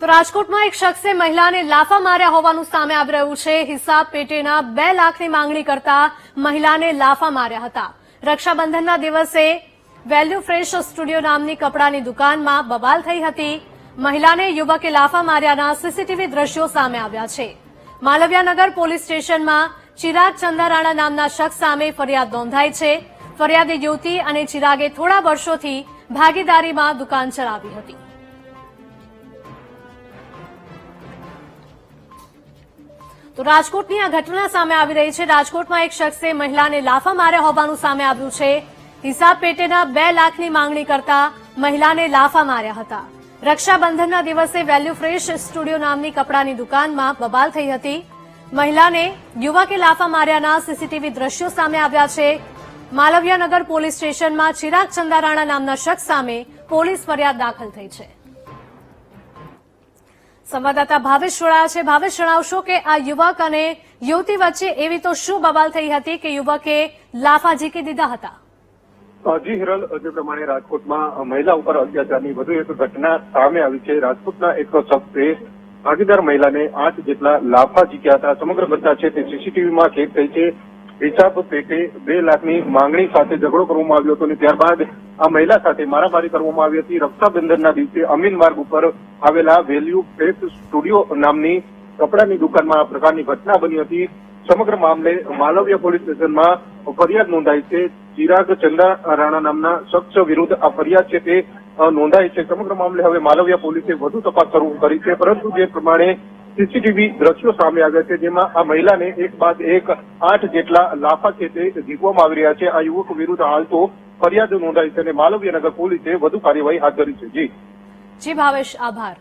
તો રાજકોટમાં એક શખ્સે મહિલાને લાફા માર્યા હોવાનું સામે આવી રહ્યું છે. હિસાબ પેટેના બે લાખની માંગણી કરતા મહિલાને લાફા માર્યા હતા. રક્ષાબંધનના દિવસે વેલ્યુ ફ્રેશ સ્ટુડિયો નામની કપડાની દુકાનમાં બબાલ થઈ હતી. મહિલાને યુવકે લાફા માર્યાના સીસીટીવી દ્રશ્યો સામે આવ્યા છે. માલવ્યાનગર પોલીસ સ્ટેશનમાં ચિરાગ ચંદારાણા નામના શખ્સ સામે ફરિયાદ નોંધાઈ છે. ફરિયાદી યુવતી અને ચિરાગે થોડા વર્ષોથી ભાગીદારીમાં દુકાન ચલાવી હતી. તો રાજકોટની આ ઘટના સામે આવી રહી છે. રાજકોટમાં એક શખ્સે મહિલાને લાફા માર્યા હોવાનું સામે આવ્યું છે. હિસાબ પેટેના બે લાખની માંગણી કરતા મહિલાને લાફા માર્યા હતા. રક્ષાબંધનના દિવસે વેલ્યુ ફ્રેશ સ્ટુડિયો નામની કપડાની દુકાનમાં બબાલ થઈ હતી. મહિલાને યુવકે લાફા માર્યાના સીસીટીવી દ્રશ્યો સામે આવ્યા છે. માલવ્યાનગર પોલીસ સ્ટેશનમાં ચિરાગ ચંદારાણા નામના શખ્સ સામે પોલીસ ફરિયાદ દાખલ થઈ છે. સંવાદદાતા ભાવેશ જોડાયા છે. ભાવેશ, જણાવશો કે આ યુવક અને યુવતી વચ્ચે એવી તો શું બબાલ થઈ હતી કે યુવકે લાફા ઝીકી દીધા હતા? જી હિરલ, જે પ્રમાણે રાજકોટમાં મહિલા ઉપર અત્યાચારની વધુ એક ઘટના સામે આવી છે. રાજકોટના એક શખ્સે ભાગીદાર મહિલાને આઠ જેટલા લાફા ઝીક્યા હતા. સમગ્ર ઘટના છે તે સીસીટીવીમાં કેદ થઈ છે. હિસાબ પેટે બે લાખની માંગણી સાથે ઝઘડો કરવામાં આવ્યો હતો અને ત્યારબાદ આ મહિલા સાથે મારામારી કરવામાં આવી હતી. રક્ષાબંધનના દિવસે અમીન માર્ગ ઉપર આવેલા વેલ્યુ ફેસ સ્ટુડિયો નામની કપડાની દુકાનમાં આ પ્રકારની ઘટના બની હતી. સમગ્ર મામલે માલવ્ય પોલીસ સ્ટેશનમાં ફરિયાદ નોંધાઈ છે. ચિરાગ ચંદા રાણા નામના શખ્સ વિરુદ્ધ આ ફરિયાદ છે તે નોંધાઈ છે. સમગ્ર મામલે હવે માલવ્ય પોલીસે વધુ તપાસ શરૂ કરી છે. પરંતુ જે પ્રમાણે સીસીટીવી દ્રશ્યો સામે આવ્યા છે, જેમાં આ મહિલાને એક બાદ એક આઠ જેટલા લાફા છે તે ઝીકવામાં આવી રહ્યા છે. આ યુવક વિરુદ્ધ હાલ તો ફરિયાદ નોંધાઈ છે અને માલવ્યનગર પોલીસે વધુ કાર્યવાહી હાથ ધરી છે. જી. જી ભાવેશ, આભાર.